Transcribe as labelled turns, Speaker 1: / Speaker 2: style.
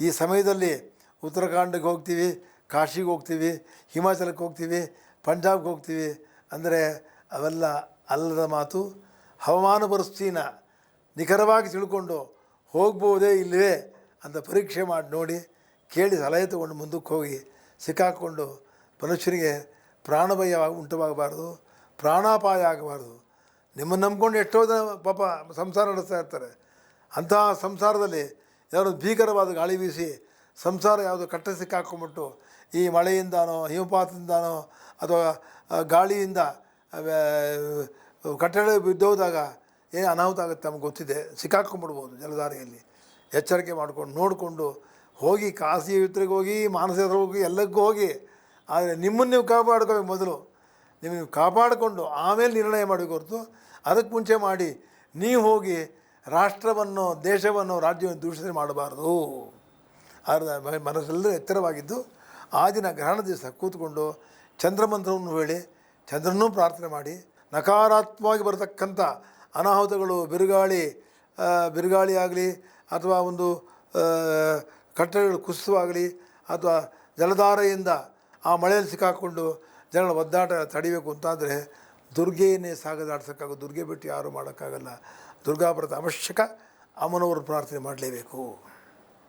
Speaker 1: ಈ ಸಮಯದಲ್ಲಿ ಉತ್ತರಾಖಂಡಿಗೆ ಹೋಗ್ತೀವಿ, ಕಾಶಿಗೆ ಹೋಗ್ತೀವಿ, ಹಿಮಾಚಲಕ್ಕೆ ಹೋಗ್ತೀವಿ, ಪಂಜಾಬ್ಗೆ ಹೋಗ್ತೀವಿ ಅಂದರೆ ಅವೆಲ್ಲ ಅಲ್ಲದ ಮಾತು. ಹವಾಮಾನ ಪರಿಸ್ಥಿತಿನ ನಿಖರವಾಗಿ ತಿಳ್ಕೊಂಡು ಹೋಗ್ಬೋದೇ ಇಲ್ಲವೇ ಅಂತ ಪರೀಕ್ಷೆ ಮಾಡಿ ನೋಡಿ, ಕೇಳಿ ಸಲಹೆ ತಗೊಂಡು ಮುಂದಕ್ಕೆ ಹೋಗಿ ಸಿಕ್ಕಾಕ್ಕೊಂಡು ಮನುಷ್ಯನಿಗೆ ಪ್ರಾಣಭಯ ಉಂಟುವಾಗಬಾರ್ದು ಪ್ರಾಣಾಪಾಯ ಆಗಬಾರ್ದು. ನಿಮ್ಮನ್ನು ನಂಬ್ಕೊಂಡು ಎಷ್ಟೋ ಜನ ಪಾಪ ಸಂಸಾರ ನಡೆಸ್ತಾ ಇರ್ತಾರೆ. ಅಂತಹ ಸಂಸಾರದಲ್ಲಿ ಯಾರೋ ಭೀಕರವಾದ ಗಾಳಿ ಬೀಸಿ ಸಂಸಾರ ಯಾವುದು ಕಟ್ಟ ಸಿಕ್ಕಾಕೊಂಬಿಟ್ಟು ಈ ಮಳೆಯಿಂದಾನೋ, ಹಿಮಪಾತದಿಂದಾನೋ ಅಥವಾ ಗಾಳಿಯಿಂದ ಕಟ್ಟಡ ಬಿದ್ದೋದಾಗ ಏನು ಅನಾಹುತ ಆಗುತ್ತೆ ನಮ್ಗೆ ಗೊತ್ತಿದೆ. ಸಿಕ್ಕಾಕೊಂಡ್ಬಿಡ್ಬೋದು ಜಲಧಾರೆಯಲ್ಲಿ. ಎಚ್ಚರಿಕೆ ಮಾಡಿಕೊಂಡು, ನೋಡಿಕೊಂಡು ಹೋಗಿ, ಖಾಸಗಿ ಯಾತ್ರೆಗೆ ಹೋಗಿ, ಮಾನಸಿಕ ಹೋಗಿ, ಎಲ್ಲಕ್ಕೂ ಹೋಗಿ. ಆದರೆ ನಿಮ್ಮನ್ನು ನೀವು ಕಾಪಾಡ್ಕೋಬೇಕು ಮೊದಲು. ನೀವು ಕಾಪಾಡಿಕೊಂಡು ಆಮೇಲೆ ನಿರ್ಣಯ ಮಾಡಬೇಕು ಹೊರತು ಅದಕ್ಕೆ ಮುಂಚೆ ಮಾಡಿ, ನೀವು ಹೋಗಿ ರಾಷ್ಟ್ರವನ್ನು, ದೇಶವನ್ನು, ರಾಜ್ಯವನ್ನು ದೂಷಣೆ ಮಾಡಬಾರ್ದು. ಅರ್ಧ ಮನಸ್ಸೆಲ್ಲರೂ ಎತ್ತರವಾಗಿದ್ದು, ಆ ದಿನ ಗ್ರಹಣ ದಿವಸ ಕೂತ್ಕೊಂಡು ಚಂದ್ರಮಂತ್ರವನ್ನು ಹೇಳಿ, ಚಂದ್ರನೂ ಪ್ರಾರ್ಥನೆ ಮಾಡಿ ನಕಾರಾತ್ಮಕವಾಗಿ ಬರತಕ್ಕಂಥ ಅನಾಹುತಗಳು, ಬಿರುಗಾಳಿ ಬಿರುಗಾಳಿ ಆಗಲಿ, ಅಥವಾ ಒಂದು ಕಟ್ಟಡಗಳು ಕುಸಿತವಾಗಲಿ, ಅಥವಾ ಜಲಧಾರೆಯಿಂದ ಆ ಮಳೆಯಲ್ಲಿ ಸಿಕ್ಕಾಕ್ಕೊಂಡು ಜನಗಳ ಒದ್ದಾಟ ತಡಿಬೇಕು ಅಂತಾದರೆ ದುರ್ಗೆಯನ್ನೇ ಸಾಗದಾಡ್ಸೋಕ್ಕಾಗೋ ದುರ್ಗೆ ಬಿಟ್ಟು ಯಾರೂ ಮಾಡೋಕ್ಕಾಗಲ್ಲ. ದುರ್ಗಾವ್ರತ ಅವಶ್ಯಕ ಅಮ್ಮನವರು ಪ್ರಾರ್ಥನೆ ಮಾಡಲೇಬೇಕು.